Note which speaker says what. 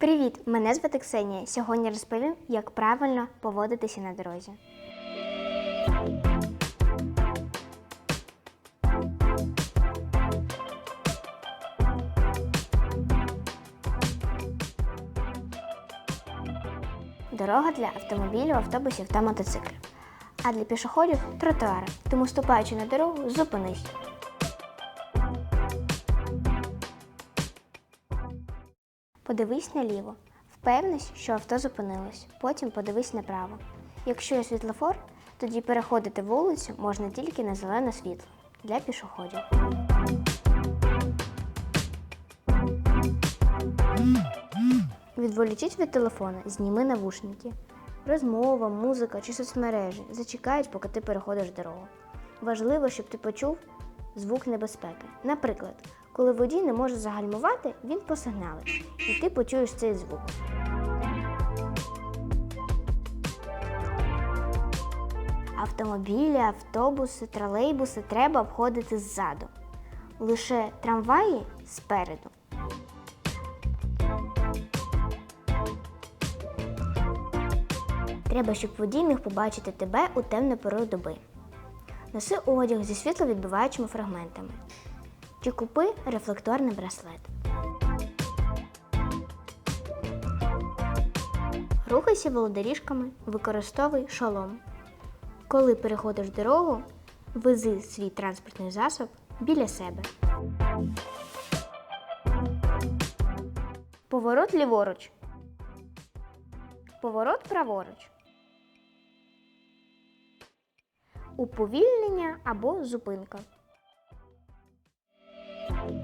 Speaker 1: Привіт! Мене звати Ксенія. Сьогодні розповім, як правильно поводитися на дорозі. Дорога для автомобілів, автобусів та мотоциклів. А для пішоходів тротуари. Тому ступаючи на дорогу, зупинись. Подивись наліво. Впевнись, що авто зупинилось. Потім подивись направо. Якщо є світлофор, тоді переходити вулицю можна тільки на зелене світло для пішоходів. Відволічись від телефона, зніми навушники. Розмова, музика чи соцмережі зачекають, поки ти переходиш дорогу. Важливо, щоб ти почув звук небезпеки. Наприклад, коли водій не може загальмувати, він посигналить, і ти почуєш цей звук. Автомобілі, автобуси, тролейбуси треба обходити ззаду. Лише трамваї спереду. Треба, щоб водій міг побачити тебе у темну пору доби. Носи одяг зі світловідбиваючими фрагментами. Чи купи рефлекторний браслет. Рухайся велодоріжками, використовуй шолом. Коли переходиш дорогу, вези свій транспортний засіб біля себе. Поворот ліворуч. Поворот праворуч. Уповільнення або зупинка. Bye.